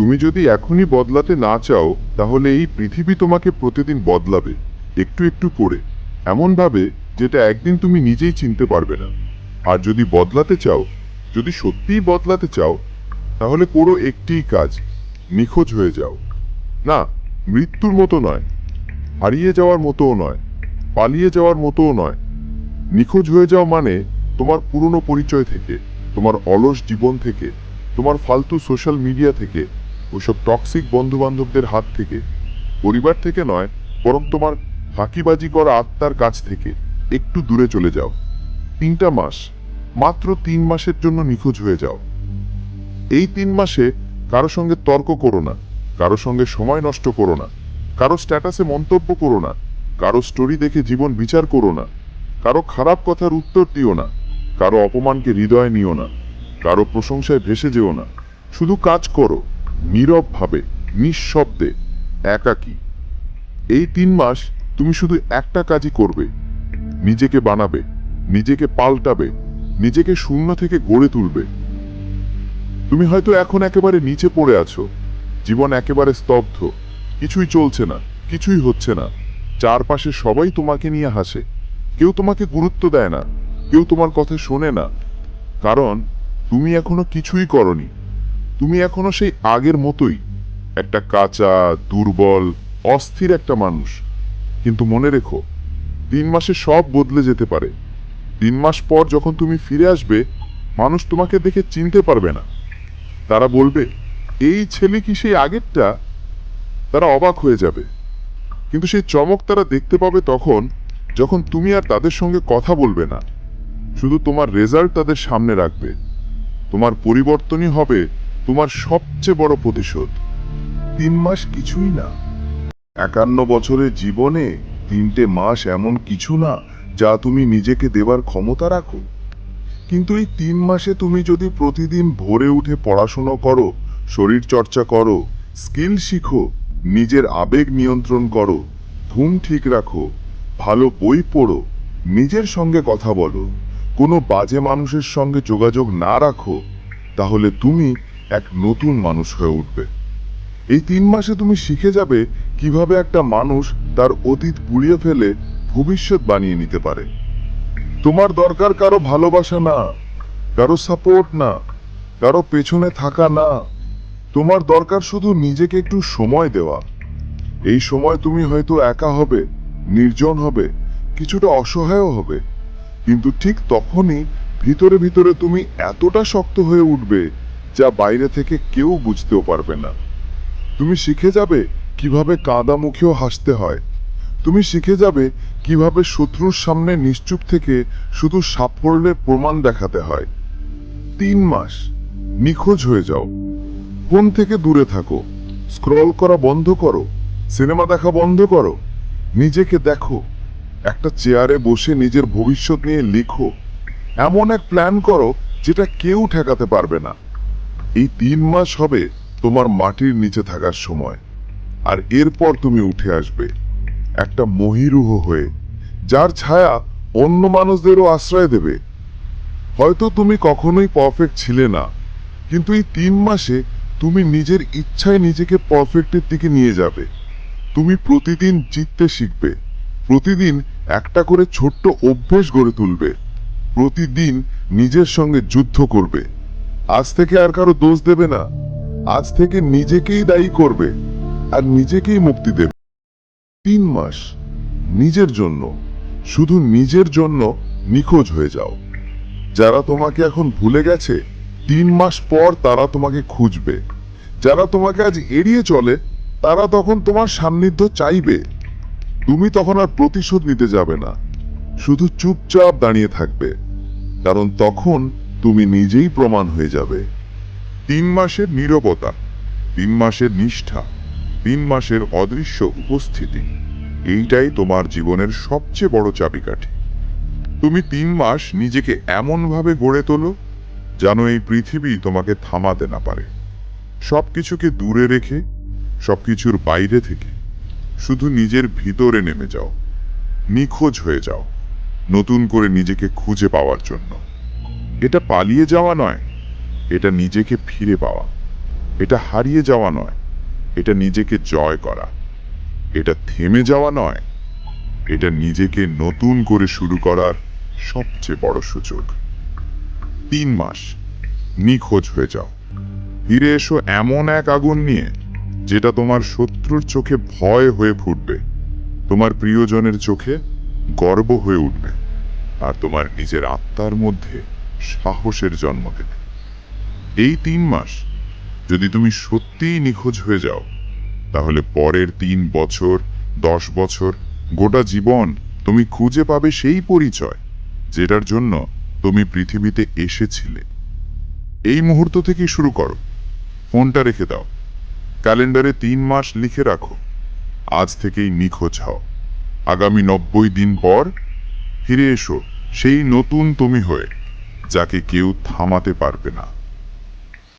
তুমি যদি এখনই বদলাতে না চাও, তাহলে এই পৃথিবী তোমাকে প্রতিদিন বদলাবে, একটু একটু করে। এমনভাবে যেটা একদিন তুমি নিজেই চিনতে পারবে না। আর যদি বদলাতে চাও, যদি সত্যিই বদলাতে চাও, তাহলে করো একটিই কাজ, নিখোঁজ হয়ে যাও। না, মৃত্যুর মতো নয়, হারিয়ে যাওয়ার মতোও নয়, পালিয়ে যাওয়ার মতোও নয়। নিখোঁজ হয়ে যাও মানে তোমার পুরনো পরিচয় থেকে, তোমার অলস জীবন থেকে, তোমার ফালতু সোশ্যাল মিডিয়া থেকে ওসব টক্সিক বন্ধু বান্ধবদের হাত থেকে, পরিবার থেকে নয়, বরং তোমার ফাঁকিবাজি করা আত্মার কাছ থেকে একটু দূরে চলে যাও। তিনটা মাস, মাত্র তিন মাসের জন্য নিখোঁজ হয়ে যাও। এই তিন মাসে কারও সঙ্গে তর্ক করো না, কারও সঙ্গে সময় নষ্ট করো না, কারও স্ট্যাটাসে মন্তব্য করো না, কারও স্টোরি দেখে জীবন বিচার করো না, কারও খারাপ কথার উত্তর দিও না, কারও অপমানকে হৃদয়ে নিও না, কারও প্রশংসায় ভেসে যেও না, শুধু কাজ করো। নীরবভাবে, নিঃশব্দে, একাকী। এই তিন মাস তুমি শুধু একটা কাজই করবে। নিজেকে বানাবে, নিজেকে পাল্টাবে, নিজেকে শূন্য থেকে গড়ে তুলবে। তুমি হয়তো এখন একেবারে নিচে পড়ে আছো। জীবন একেবারে স্তব্ধ। কিছুই চলছে না, কিছুই হচ্ছে না। চারপাশে সবাই তোমাকে নিয়ে হাসে। কেউ তোমাকে গুরুত্ব দেয় না, কেউ তোমার কথা শোনে না। কারণ তুমি এখনও কিছুই করনি। তুমি এখনও সেই আগের মতোই একটা কাঁচা, দুর্বল, অস্থির একটা মানুষ। কিন্তু মনে রেখো, তিন মাসে সব বদলে যেতে পারে। তিন মাস পর যখন তুমি ফিরে আসবে, মানুষ তোমাকে দেখে চিনতে পারবে না। তারা বলবে, এই ছেলে কি সেই আগেরটা? তারা অবাক হয়ে যাবে। কিন্তু সেই চমক তারা দেখতে পাবে তখন, যখন তুমি আর তাদের সঙ্গে কথা বলবে না। শুধু তোমার রেজাল্ট তাদের সামনে রাখবে। তোমার পরিবর্তনই হবে তোমার সবচেয়ে বড় প্রতিশোধ। তিন মাস কিছুই না। একান্ন বছরের জীবনে তিনটে মাস এমন কিছু না যা তুমি নিজেকে দেবার ক্ষমতা রাখো। কিন্তু এই তিন মাসে তুমি যদি প্রতিদিন ভোরে উঠে পড়াশুনো করো, শরীর চর্চা করো, স্কিল শিখো, নিজের আবেগ নিয়ন্ত্রণ করো, ঘুম ঠিক রাখো, ভালো বই পড়ো, নিজের সঙ্গে কথা বলো, কোনো বাজে মানুষের সঙ্গে যোগাযোগ না রাখো, তাহলে তুমি এক নতুন মানুষ হয়ে উঠবে। এই তিন মাসে তুমি শিখে যাবে কীভাবে একটা মানুষ তার অতীত পুড়িয়ে ফেলে ভবিষ্যৎ বানিয়ে নিতে পারে। তোমার দরকার কারও ভালোবাসা না, কারও সাপোর্ট না, কারও পেছনে থাকা না। তোমার দরকার শুধু নিজেকে একটু সময় দেওয়া। এই সময় তুমি হয়তো একা হবে, নির্জন হবে, কিছুটা অসহায়ও হবে। কিন্তু ঠিক তখনই ভিতরে ভিতরে তুমি এতটা শক্ত হয়ে উঠবে যা বাইরে থেকে কেউ বুঝতেও পারবে না। তুমি শিখে যাবে কীভাবে কাঁদা মুখেও হাসতে হয়। তুমি শিখে যাবে কীভাবে শত্রুর সামনে নিশ্চুপ থেকে শুধু সাফল্যের প্রমাণ দেখাতে হয়। তিন মাস, নিখোঁজ হয়ে যাও। ফোন থেকে দূরে থাকো। স্ক্রল করা বন্ধ করো। সিনেমা দেখা বন্ধ করো। নিজেকে দেখো। একটা চেয়ারে বসে নিজের ভবিষ্যৎ নিয়ে লিখো। এমন এক প্ল্যান করো যেটা কেউ ঠেকাতে পারবে না। এই তিন মাস হবে তোমার মাটির নিচে থাকার সময়। আর এরপর তুমি উঠে আসবে একটা মহিরুহ হয়ে, যার ছায়া অন্য মানুষদেরও আশ্রয় দেবে। হয়তো তুমি কখনোই পারফেক্ট ছিলে না, কিন্তু এই তিন মাসে তুমি নিজের ইচ্ছায় নিজেকে পারফেক্টের দিকে নিয়ে যাবে। তুমি প্রতিদিন জিততে শিখবে, প্রতিদিন একটা করে ছোট্ট অভ্যেস গড়ে তুলবে, প্রতিদিন নিজের সঙ্গে যুদ্ধ করবে। আজ থেকে আর কারও দোষ দেবে না। আজ থেকে নিজেকেই দায়ী করবে আর নিজেকেই মুক্তি দেবে। তিন মাস নিজের জন্য, শুধু নিজের জন্য নিখোঁজ হয়ে যাও। যারা তোমাকে এখন ভুলে গেছে, তিন মাস পর তারা তোমাকে খুঁজবে। যারা তোমাকে আজ এড়িয়ে চলে, তারা তখন তোমার সান্নিধ্য চাইবে। তুমি তখন আর প্রতিশোধ নিতে যাবে না। শুধু চুপচাপ দাঁড়িয়ে থাকবে। কারণ তখন তুমি নিজেই প্রমাণ হয়ে যাবে। তিন মাসের নিরবতা, তিন মাসের নিষ্ঠা, তিন মাসের অদৃশ্য উপস্থিতি, এইটাই তোমার জীবনের সবচেয়ে বড় চাবিকাঠি। তুমি তিন মাস নিজেকে এমনভাবে গড়ে তোলো যেন এই পৃথিবী তোমাকে থামাতে না পারে। সবকিছুকে দূরে রেখে, সবকিছুর বাইরে থেকে শুধু নিজের ভিতরে নেমে যাও, নিখোঁজ হয়ে যাও, নতুন করে নিজেকে খুঁজে পাওয়ার জন্য। এটা পালিয়ে যাওয়া নয়, এটা নিজেকে ফিরে পাওয়া। এটা হারিয়ে যাওয়া নয়, এটা নিজেকে জয় করা। এটা থেমে যাওয়া নয়, এটা নিজেকে নতুন করে শুরু করার সবচেয়ে বড় সুযোগ। তিন মাস, নিখোঁজ হয়ে যাও। ফিরে এসো এমন এক আগুন নিয়ে, যেটা তোমার শত্রুর চোখে ভয় হয়ে ফুটবে। তোমার প্রিয়জনের চোখে গর্ব হয়ে উঠবে। আর তোমার নিজের আত্মার মধ্যে সাহসের জন্ম দেবে এই তিন মাস যদি তুমি সত্যিই নিখোঁজ হয়ে যাও, তাহলে পরের তিন বছর, দশ বছর গোটা জীবন তুমি খুঁজে পাবে সেই পরিচয় যেটার জন্য তুমি পৃথিবীতে এসেছিলে। এই মুহূর্ত থেকেই শুরু করো। ফোনটা রেখে দাও। ক্যালেন্ডারে তিন মাস লিখে রাখো। আজ থেকেই নিখোঁজ হও। আগামী নব্বই দিন পর ফিরে এসো সেই নতুন তুমি হয়ে। যাকে কেউ থামাতে পারবে না।